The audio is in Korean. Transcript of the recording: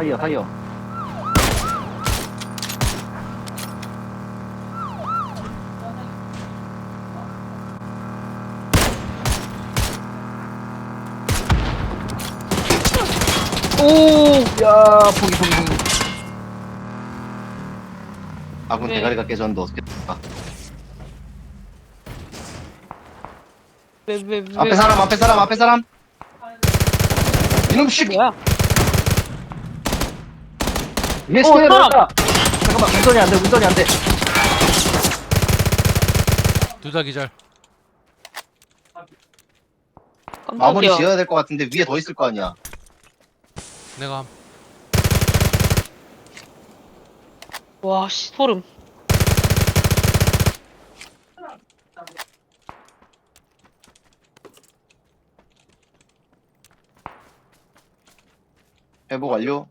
살려 살려 오야 포기 포기 포기 아군 네. 대가리가 깨졌는데 어떻게 될까 왜, 왜, 왜. 앞에 사람 앞에 사람 앞에 사람 이놈 새끼 뭐야? 위에 어, 스테이어 사람. 다 잠깐만 운전이 안돼 운전이 안돼 둘 다 기절. 마무리 깜짝이야. 지어야 될 것 같은데 위에 더 있을 거 아니야 내가 함. 와, 씨, 소름. 회복 완료